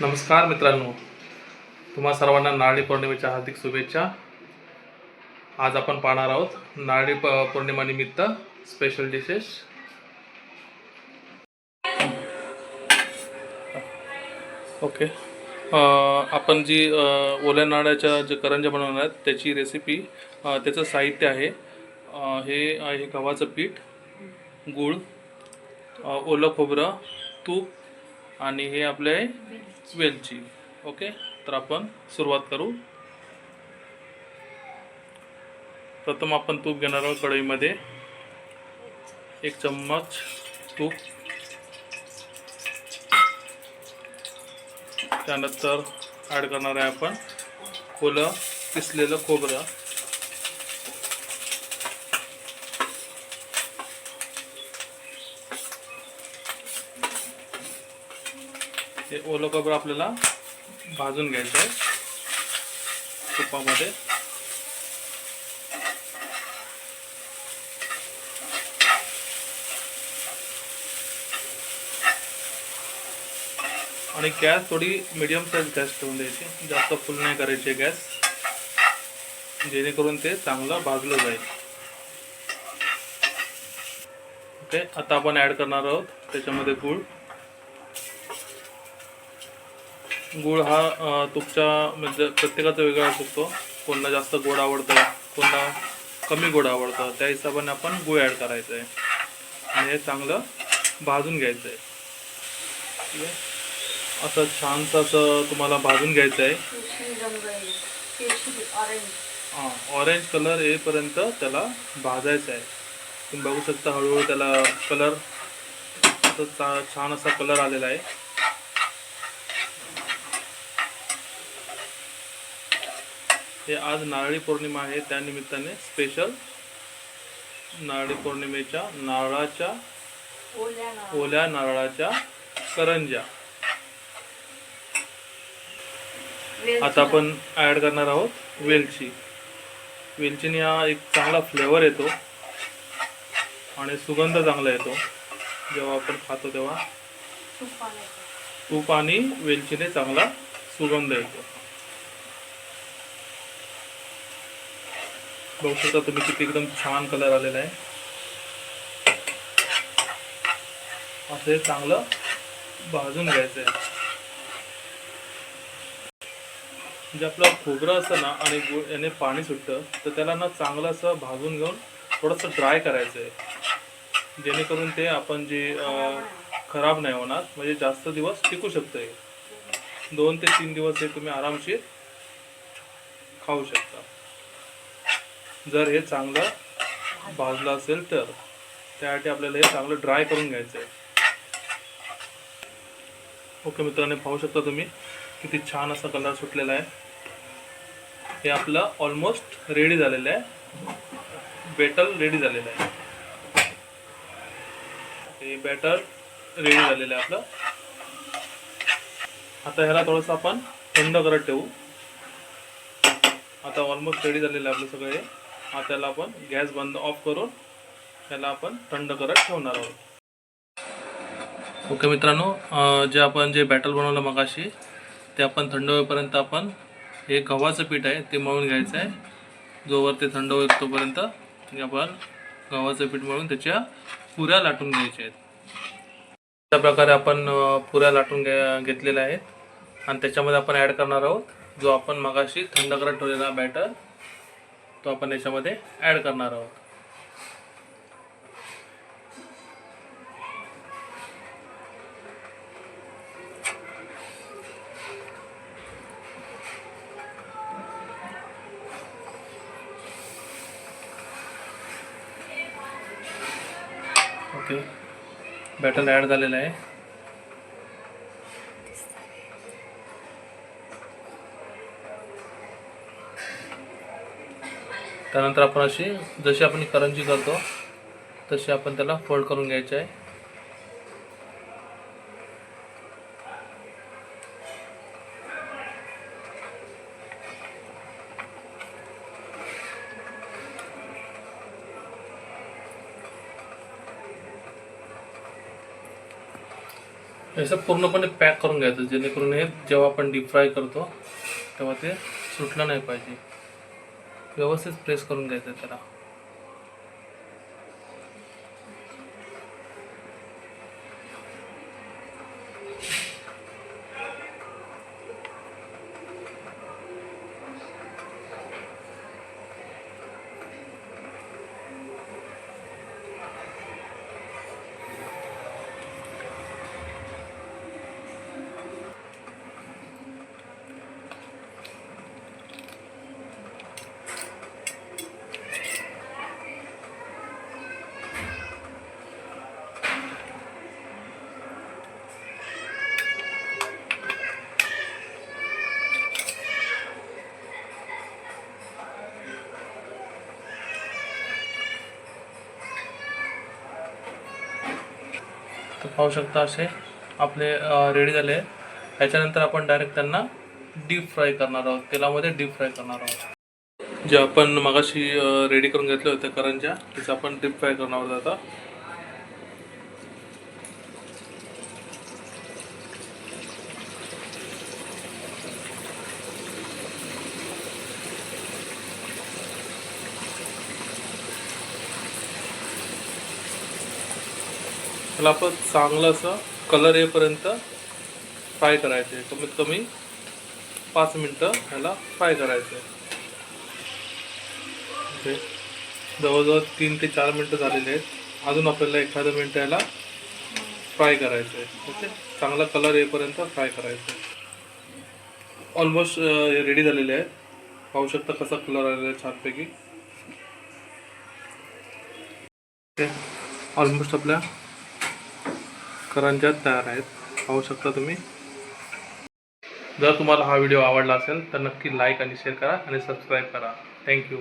नमस्कार मित्रांनो. तुम्हा सर्वांना नारळी पौर्णिमेच्या हार्दिक शुभेच्छा. आज आपण पाहणार आहोत नारळी प पौर्णिमानिमित्त स्पेशल डिशेस ओके आपण जी ओल्या नारळाच्या जे करंज्या बनवणार आहेत त्याची रेसिपी त्याचं साहित्य आहे. हे आहे गव्हाचं पीठ गूळ ओलं खोबरं तूप आणि हे आपले वेलची. ओके? तर आपण सुरुवात करू. प्रथम आपण तूप घेणार आहोत कढईमध्ये. एक चम्मच तूप. त्यानंतर ॲड करणार आहे आपण खोलं किसलेलं खोबरं. हे ओलं खोबरं आपल्याला भाजून घ्यायचं आहे. तुपामध्ये. आणि गॅस थोडी मिडियम साईज गॅस ठेवून द्यायची. जास्त फुल नाही करायची गॅस. जेणेकरून ते चांगलं भाजलं जाईल. ओके आता आपण ॲड करणार आहोत त्याच्यामध्ये गूळ. गूळ हा तुमच्या म्हणजे प्रत्येकाचा वेगळा असू शकतो. कोणाला जास्त गोड आवडतं कोणाला कमी गोड आवडतं त्या हिशोबाने आपण गूळ ॲड करायचं आहे आणि हे चांगलं भाजून घ्यायचं आहे ठीक आहे? असं छानसं असं तुम्हाला भाजून घ्यायचं आहे ऑरेंज हां ऑरेंज कलर येईपर्यंत त्याला भाजायचं आहे तुम्ही बघू शकता हळूहळू त्याला कलर असं चा छान असा कलर आलेला आहे. हे आज नारळी पौर्णिमा आहे त्या निमित्ताने स्पेशल नारळी पौर्णिमेच्या नारळाच्या ओल्या नारळ. ओल्या नारळाच्या करंज्या वेलची आता आपण ॲड करणार आहोत वेलची वेलचीने हा एक चांगला फ्लेवर येतो आणि सुगंध चांगला येतो जेव्हा आपण खातो तेव्हा. तूप आणि वेलचीने चांगला सुगंध येतो बघू शकता तुम्ही किती एकदम छान कलर आलेला आहे. असं हे चांगलं भाजून घ्यायचं आहे. म्हणजे आपलं खोबरं असतं ना आणि गुळ याने पाणी सुटतं तर त्याला ना चांगलं असं भाजून घेऊन थोडंसं ड्राय करायचं आहे. जेणेकरून ते आपण जे खराब नाही होणार म्हणजे जास्त दिवस टिकू शकतं हे दोन ते तीन दिवस हे तुम्ही आरामशीर खाऊ शकता. जर हे चांगलं भाजलं असेल तर त्यासाठी आपल्याला हे चांगलं ड्राय करून घ्यायचं आहे. ओके मित्रांनो पाहू शकता तुम्ही किती छान असा कलर सुटलेला आहे. हे आपलं ऑलमोस्ट रेडी झालेलं आहे. बेटर रेडी झालेलं आहे. हे बॅटर रेडी झालेलं आहे आपलं. आता ह्याला थोडंसं आपण थंड करत ठेवू. आता ऑलमोस्ट रेडी झालेलं आहे आपलं सगळं हे. हा त्याला आपण गॅस बंद ऑफ करून त्याला आपण थंड करत ठेवणार आहोत. ओके मित्रांनो जे आपण जे बॅटर बनवलं मगाशी ते आपण थंड होईपर्यंत आपण हे गव्हाचं पीठ आहे ते मळून घ्यायचं आहे. जोवर ते थंड होईल तोपर्यंत आपण गव्हाचं पीठ मळून त्याच्या पुऱ्या लाटून घ्यायच्या आहेत. अशा प्रकारे आपण पुऱ्या लाटून घेतलेल्या आहेत. आणि त्याच्यामध्ये आपण ॲड करणार आहोत जो आपण मगाशी थंड करत ठेवलेला बॅटर तो आपण याच्यामध्ये ॲड करणार आहोत. ओके बॅटर ॲड झालेलं आहे. त्यानंतर आपण अशी जशी आपण करंजी करतो तशी आपण त्याला फोल्ड करून घ्यायचे आहे. असं पूर्णपणे पॅक करून घ्यायचं जेणेकरून हे जेव्हा आपण डीप फ्राय करतो तेव्हा ते सुटलं नाही पाहिजे. व्यवस्थित प्रेस करून घ्यायचं त्याला. तर पाहू शकता असे आपले रेडी झाले. त्याच्यानंतर आपण डायरेक्ट त्यांना डीप फ्राय करणार आहोत. तेलामध्ये डीप फ्राय करणार आहोत. जे आपण मगाशी रेडी करून घेतले होते करंज्या त्याचं आपण डीप फ्राय करणार आहोत आता. त्याला पण चांगलं असं कलर येईपर्यंत फ्राय करायचे. कमीत कमी पाच मिनटं ह्याला फ्राय करायचे. ओके. जवळजवळ तीन ते चार मिनटं झालेले आहेत. अजून आपल्याला एखादं मिनटं याला फ्राय करायचं आहे ओके. चांगला कलर येईपर्यंत फ्राय करायचं. आहे ऑलमोस्ट रेडी झालेले आहेत. पाहू शकता कसा कलर आलेला आहे छानपैकी. ओके. ऑलमोस्ट आपल्या करंजात तयार आहेत. पाहू शकता तुम्ही. जर तुम्हाला हा व्हिडिओ आवडला असेल तर नक्की लाईक आणि शेअर करा आणि सबस्क्राईब करा. थँक्यू